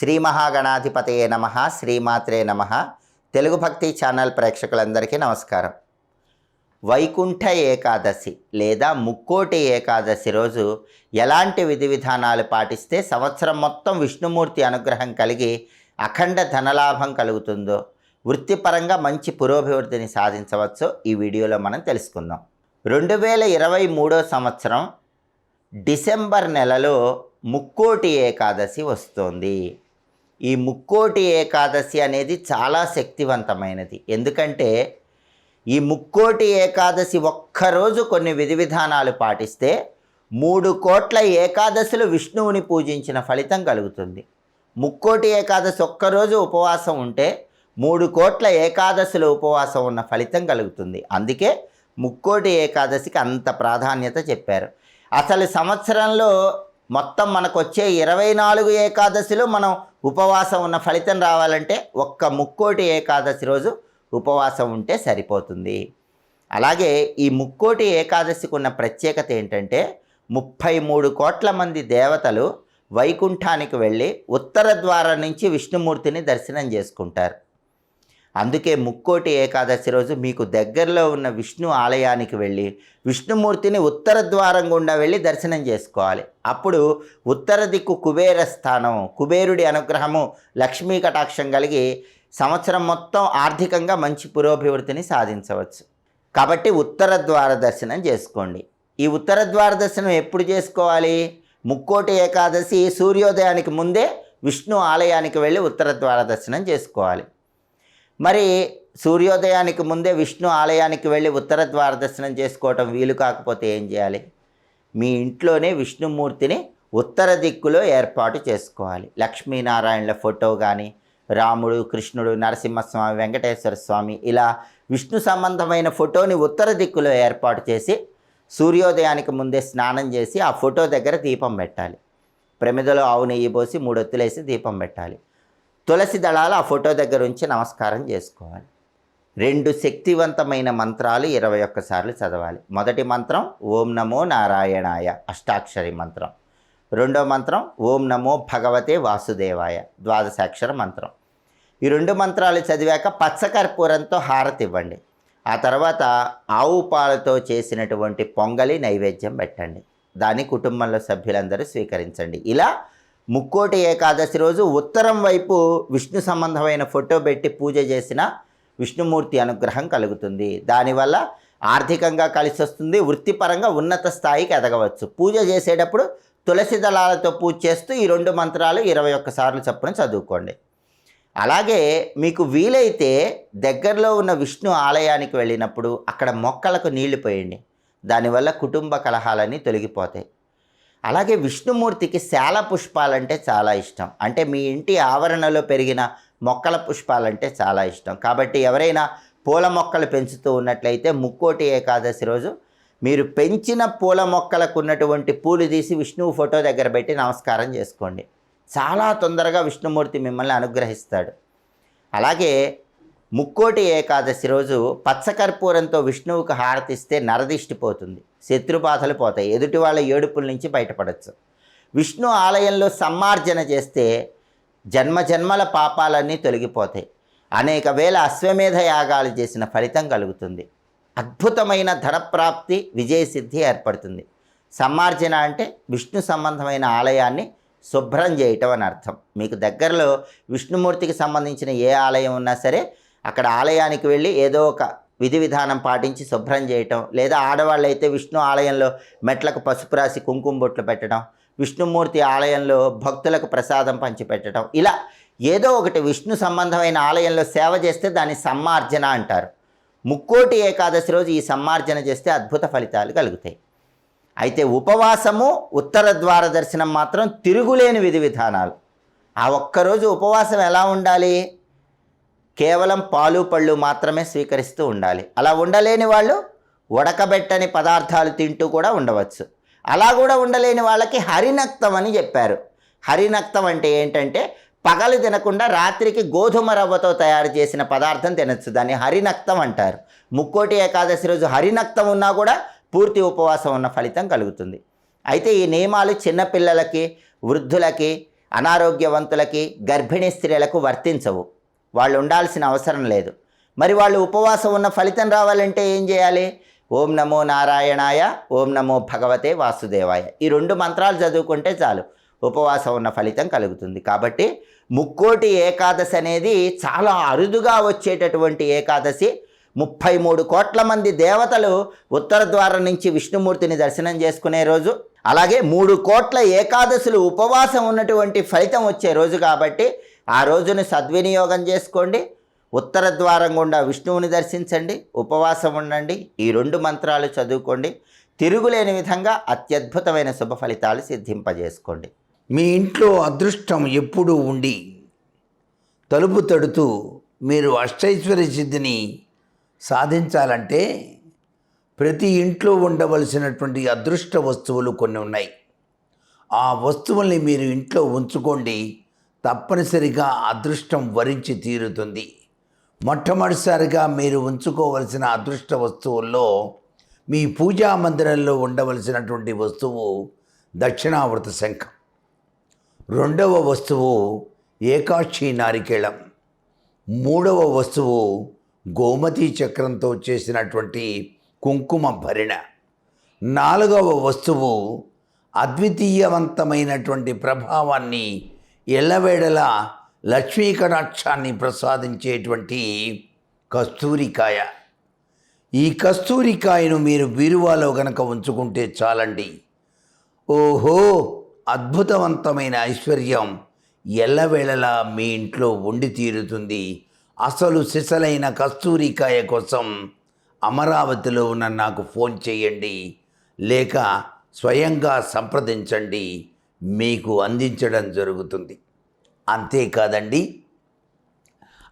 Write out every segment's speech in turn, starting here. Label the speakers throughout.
Speaker 1: శ్రీ మహాగణాధిపతయే నమ శ్రీమాత్రే నమ. తెలుగు భక్తి ఛానల్ ప్రేక్షకులందరికీ నమస్కారం. వైకుంఠ ఏకాదశి లేదా ముక్కోటి ఏకాదశి రోజు ఎలాంటి విధి విధానాలు పాటిస్తే సంవత్సరం మొత్తం విష్ణుమూర్తి అనుగ్రహం కలిగి అఖండ ధనలాభం కలుగుతుందో వృత్తిపరంగా మంచి పురోభివృద్ధిని సాధించవచ్చో ఈ వీడియోలో మనం తెలుసుకుందాం. రెండు వేల ఇరవై మూడో సంవత్సరం డిసెంబర్ నెలలో ముక్కోటి ఏకాదశి వస్తోంది. ఈ ముక్కోటి ఏకాదశి అనేది చాలా శక్తివంతమైనది. ఎందుకంటే ఈ ముక్కోటి ఏకాదశి ఒక్కరోజు కొన్ని విధి విధానాలు పాటిస్తే మూడు కోట్ల ఏకాదశులు విష్ణువుని పూజించిన ఫలితం కలుగుతుంది. ముక్కోటి ఏకాదశి ఒక్కరోజు ఉపవాసం ఉంటే మూడు కోట్ల ఏకాదశులు ఉపవాసం ఉన్న ఫలితం కలుగుతుంది. అందుకే ముక్కోటి ఏకాదశికి అంత ప్రాధాన్యత చెప్పారు. అసలు సంవత్సరంలో మొత్తం మనకు వచ్చే ఇరవై నాలుగు ఏకాదశిలో మనం ఉపవాసం ఉన్న ఫలితం రావాలంటే ఒక్క ముక్కోటి ఏకాదశి రోజు ఉపవాసం ఉంటే సరిపోతుంది. అలాగే ఈ ముక్కోటి ఏకాదశికి ఉన్న ప్రత్యేకత ఏంటంటే ముప్పై మూడు కోట్ల మంది దేవతలు వైకుంఠానికి వెళ్ళి ఉత్తర ద్వారం నుంచి విష్ణుమూర్తిని దర్శనం చేసుకుంటారు. అందుకే ముక్కోటి ఏకాదశి రోజు మీకు దగ్గరలో ఉన్న విష్ణు ఆలయానికి వెళ్ళి విష్ణుమూర్తిని ఉత్తర ద్వారం గుండా వెళ్ళి దర్శనం చేసుకోవాలి. అప్పుడు ఉత్తర దిక్కు కుబేర స్థానం కుబేరుడి అనుగ్రహము లక్ష్మీ కటాక్షం కలిగి సంవత్సరం మొత్తం ఆర్థికంగా మంచి పురోభివృద్ధిని సాధించవచ్చు. కాబట్టి ఉత్తర ద్వార దర్శనం చేసుకోండి. ఈ ఉత్తర ద్వార దర్శనం ఎప్పుడు చేసుకోవాలి? ముక్కోటి ఏకాదశి సూర్యోదయానికి ముందే విష్ణు ఆలయానికి వెళ్ళి ఉత్తర ద్వార దర్శనం చేసుకోవాలి. మరి సూర్యోదయానికి ముందే విష్ణు ఆలయానికి వెళ్ళి ఉత్తర ద్వార దర్శనం చేసుకోవటం వీలు కాకపోతే ఏం చేయాలి? మీ ఇంట్లోనే విష్ణుమూర్తిని ఉత్తర దిక్కులో ఏర్పాటు చేసుకోవాలి. లక్ష్మీనారాయణల ఫోటో కానీ రాముడు కృష్ణుడు నరసింహస్వామి వెంకటేశ్వర స్వామి ఇలా విష్ణు సంబంధమైన ఫోటోని ఉత్తర దిక్కులో ఏర్పాటు చేసి సూర్యోదయానికి ముందే స్నానం చేసి ఆ ఫోటో దగ్గర దీపం పెట్టాలి. ప్రమిదలో ఆవు నెయ్యి పోసి మూడొత్తులేసి దీపం పెట్టాలి. తులసి దళాలు ఆ ఫోటో దగ్గర ఉంచి నమస్కారం చేసుకోవాలి. రెండు శక్తివంతమైన మంత్రాలు ఇరవై ఒక్కసార్లు చదవాలి. మొదటి మంత్రం ఓం నమో నారాయణాయ అష్టాక్షరి మంత్రం. రెండో మంత్రం ఓం నమో భగవతే వాసుదేవాయ ద్వాదశాక్షర మంత్రం. ఈ రెండు మంత్రాలు చదివాక పచ్చకర్పూరంతో హారతి ఇవ్వండి. ఆ తర్వాత ఆవు పాలతో చేసినటువంటి పొంగలి నైవేద్యం పెట్టండి. దాన్ని కుటుంబంలో సభ్యులందరూ స్వీకరించండి. ఇలా ముక్కోటి ఏకాదశి రోజు ఉత్తరం వైపు విష్ణు సంబంధమైన ఫోటో పెట్టి పూజ చేసిన విష్ణుమూర్తి అనుగ్రహం కలుగుతుంది. దానివల్ల ఆర్థికంగా కలిసి వస్తుంది వృత్తిపరంగా ఉన్నత స్థాయికి ఎదగవచ్చు. పూజ చేసేటప్పుడు తులసి దళాలతో పూజ చేస్తూ ఈ రెండు మంత్రాలు ఇరవై ఒక్కసార్లు చప్పున చదువుకోండి. అలాగే మీకు వీలైతే దగ్గరలో ఉన్న విష్ణు ఆలయానికి వెళ్ళినప్పుడు అక్కడ మొక్కలకు నీళ్ళు పోయండి. దానివల్ల కుటుంబ కలహాలన్నీ తొలగిపోతాయి. అలాగే విష్ణుమూర్తికి శాల పుష్పాలంటే చాలా ఇష్టం. అంటే మీ ఇంటి ఆవరణలో పెరిగిన మొక్కల పుష్పాలంటే చాలా ఇష్టం. కాబట్టి ఎవరైనా పూల మొక్కలు పెంచుతూ ఉన్నట్లయితే ముక్కోటి ఏకాదశి రోజు మీరు పెంచిన పూల మొక్కలకు ఉన్నటువంటి పూలు తీసి విష్ణువు ఫోటో దగ్గర పెట్టి నమస్కారం చేసుకోండి. చాలా తొందరగా విష్ణుమూర్తి మిమ్మల్ని అనుగ్రహిస్తాడు. అలాగే ముక్కోటి ఏకాదశి రోజు పచ్చకర్పూరంతో విష్ణువుకు హారతిస్తే నరదిష్టిపోతుంది శత్రుబాధలు పోతాయి. ఎదుటి వాళ్ళ ఏడుపుల నుంచి బయటపడవచ్చు విష్ణు ఆలయంలో సమ్మార్జన చేస్తే జన్మ జన్మల పాపాలన్నీ తొలగిపోతాయి. అనేక వేల అశ్వమేధ యాగాలు చేసిన ఫలితం కలుగుతుంది. అద్భుతమైన ధనప్రాప్తి విజయసిద్ధి ఏర్పడుతుంది. సమ్మార్జన అంటే విష్ణు సంబంధమైన ఆలయాన్ని శుభ్రం చేయటం అని అర్థం. మీకు దగ్గరలో విష్ణుమూర్తికి సంబంధించిన ఏ ఆలయం ఉన్నా సరే అక్కడ ఆలయానికి వెళ్ళి ఏదో ఒక విధి విధానం పాటించి శుభ్రం చేయటం లేదా ఆడవాళ్ళు అయితే విష్ణు ఆలయంలో మెట్లకు పసుపు రాసి కుంకుమ బొట్లు పెట్టడం విష్ణుమూర్తి ఆలయంలో భక్తులకు ప్రసాదం పంచిపెట్టడం ఇలా ఏదో ఒకటి విష్ణు సంబంధమైన ఆలయంలో సేవ చేస్తే దాన్ని సమ్మార్జన అంటారు. ముక్కోటి ఏకాదశి రోజు ఈ సమ్మార్జన చేస్తే అద్భుత ఫలితాలు కలుగుతాయి. అయితే ఉపవాసము ఉత్తర ద్వార దర్శనం మాత్రం తిరుగులేని విధి విధానాలు. ఆ ఒక్కరోజు ఉపవాసం ఎలా ఉండాలి? కేవలం పాలు పళ్ళు మాత్రమే స్వీకరిస్తూ ఉండాలి. అలా ఉండలేని వాళ్ళు ఉడకబెట్టని పదార్థాలు తింటూ కూడా ఉండవచ్చు. అలా కూడా ఉండలేని వాళ్ళకి హరినక్తం అని చెప్పారు. హరినక్తం అంటే ఏంటంటే పగలు తినకుండా రాత్రికి గోధుమ రవ్వతో తయారు చేసిన పదార్థం తినచ్చు. దాన్ని హరినక్తం అంటారు. ముక్కోటి ఏకాదశి రోజు హరినక్తం ఉన్నా కూడా పూర్తి ఉపవాసం ఉన్న ఫలితం కలుగుతుంది. అయితే ఈ నియమాలు చిన్నపిల్లలకి వృద్ధులకి అనారోగ్యవంతులకి గర్భిణీ స్త్రీలకు వర్తించవు. వాళ్ళు ఉండాల్సిన అవసరం లేదు. మరి వాళ్ళు ఉపవాసం ఉన్న ఫలితం రావాలంటే ఏం చేయాలి? ఓం నమో నారాయణాయ ఓం నమో భగవతే వాసుదేవాయ. ఈ రెండు మంత్రాలు చదువుకుంటే చాలు. ఉపవాసం ఉన్న ఫలితం కలుగుతుంది. కాబట్టి ముక్కోటి ఏకాదశి అనేది చాలా అరుదుగా వచ్చేటటువంటి ఏకాదశి. ముప్పై మూడు కోట్ల మంది దేవతలు ఉత్తర ద్వారం నుంచి విష్ణుమూర్తిని దర్శనం చేసుకునే రోజు అలాగే మూడు కోట్ల ఏకాదశులు ఉపవాసం ఉన్నటువంటి ఫలితం వచ్చే రోజు కాబట్టి ఆ రోజును సద్వినియోగం చేసుకోండి. ఉత్తర ద్వారం గుండా విష్ణువుని దర్శించండి. ఉపవాసం ఉండండి. ఈ రెండు మంత్రాలు చదువుకోండి. తిరుగులేని విధంగా అత్యద్భుతమైన శుభ ఫలితాలు సిద్ధింపజేసుకోండి.
Speaker 2: మీ ఇంట్లో అదృష్టం ఎప్పుడూ ఉండి తలుపు తడుతూ మీరు అష్టైశ్వర్య సిద్ధిని సాధించాలంటే ప్రతి ఇంట్లో ఉండవలసినటువంటి అదృష్ట వస్తువులు కొన్ని ఉన్నాయి. ఆ వస్తువుల్ని మీరు ఇంట్లో ఉంచుకోండి. తప్పనిసరిగా అదృష్టం వరించి తీరుతుంది. మొట్టమొదటిసారిగా మీరు ఉంచుకోవలసిన అదృష్ట వస్తువుల్లో మీ పూజా మందిరంలో ఉండవలసినటువంటి వస్తువు దక్షిణావృత శంఖం. రెండవ వస్తువు ఏకాక్షి నారికేళం. మూడవ వస్తువు గోమతి చక్రంతో చేసినటువంటి కుంకుమ భరిణ. నాలుగవ వస్తువు అద్వితీయవంతమైనటువంటి ప్రభావాన్ని ఎల్లవేళల లక్ష్మీ కటాక్షాన్ని ప్రసాదించేటువంటి కస్తూరికాయ. ఈ కస్తూరికాయను మీరు బీరువాలో గనక ఉంచుకుంటే చాలండి. ఓహో! అద్భుతవంతమైన ఐశ్వర్యం ఎల్లవేళలా మీ ఇంట్లో ఉండి తీరుతుంది. అసలు సిసలైన కస్తూరికాయ కోసం అమరావతిలో ఉన్న నాకు ఫోన్ చేయండి. లేక స్వయంగా సంప్రదించండి. మీకు అందించడం జరుగుతుంది. అంతేకాదండి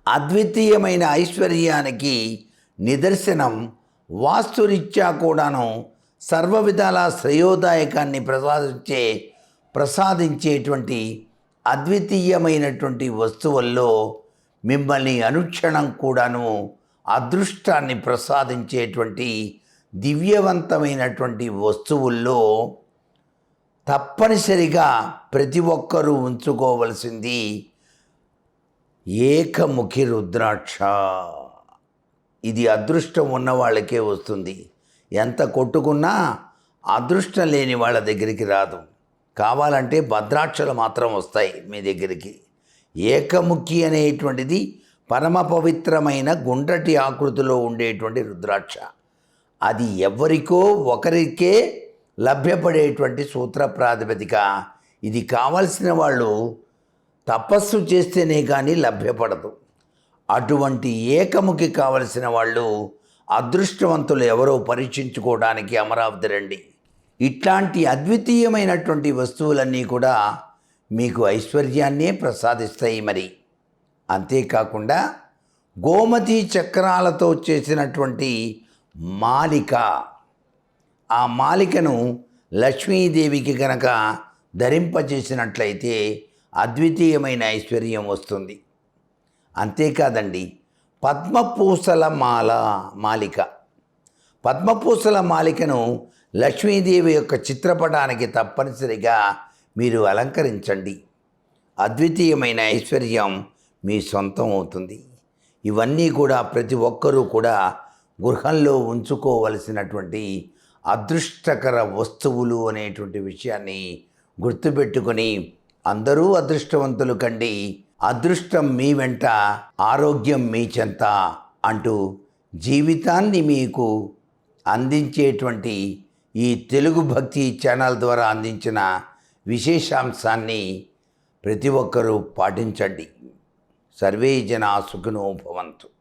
Speaker 2: అద్వితీయమైన ఐశ్వర్యానికి నిదర్శనం వాస్తురీత్యా కూడాను సర్వ విధాల శ్రేయోదాయకాన్ని ప్రసాదించే ప్రసాదించేటువంటి అద్వితీయమైనటువంటి వస్తువుల్లో మిమ్మల్ని అనుక్షణం కూడాను అదృష్టాన్ని ప్రసాదించేటువంటి దివ్యవంతమైనటువంటి వస్తువుల్లో తప్పనిసరిగా ప్రతి ఒక్కరూ ఉంచుకోవలసింది ఏకముఖి రుద్రాక్ష. ఇది అదృష్టం ఉన్న వాళ్ళకే వస్తుంది. ఎంత కొట్టుకున్నా అదృష్టం లేని వాళ్ళ దగ్గరికి రాదు. కావాలంటే భద్రాక్షలు మాత్రం వస్తాయి మీ దగ్గరికి. ఏకముఖి అనేటువంటిది పరమ పవిత్రమైన గుండ్రటి ఆకృతిలో ఉండేటువంటి రుద్రాక్ష. అది ఎవరికో ఒకరికే లభ్యపడేటువంటి సూత్ర ప్రాతిపదిక. ఇది కావలసిన వాళ్ళు తపస్సు చేస్తేనే కానీ లభ్యపడదు. అటువంటి ఏకముఖి కావలసిన వాళ్ళు అదృష్టవంతులు ఎవరో పరీక్షించుకోవడానికి అమరావతి రండి ఇట్లాంటి అద్వితీయమైనటువంటి వస్తువులన్నీ కూడా మీకు ఐశ్వర్యాన్నే ప్రసాదిస్తాయి మరి. అంతేకాకుండా గోమతి చక్రాలతో చేసినటువంటి మాలిక. ఆ మాలికను లక్ష్మీదేవికి గనక ధరింపజేసినట్లయితే అద్వితీయమైన ఐశ్వర్యం వస్తుంది. అంతేకాదండి పద్మపూసల మాల మాలిక. పద్మపూసల మాలికను లక్ష్మీదేవి యొక్క చిత్రపటానికి తప్పనిసరిగా మీరు అలంకరించండి. అద్వితీయమైన ఐశ్వర్యం మీ సొంతం అవుతుంది. ఇవన్నీ కూడా ప్రతి ఒక్కరూ కూడా గృహంలో ఉంచుకోవలసినటువంటి అదృష్టకర వస్తువులు అనేటువంటి విషయాన్ని గుర్తుపెట్టుకొని అందరూ అదృష్టవంతులు కండి. అదృష్టం మీ వెంట ఆరోగ్యం మీ చెంత అంటూ జీవితాన్ని మీకు అందించేటువంటి ఈ తెలుగు భక్తి ఛానల్ ద్వారా అందించిన విశేషాంశాన్ని ప్రతి ఒక్కరూ పాటించండి. సర్వే జనా సుఖినో భవంతు.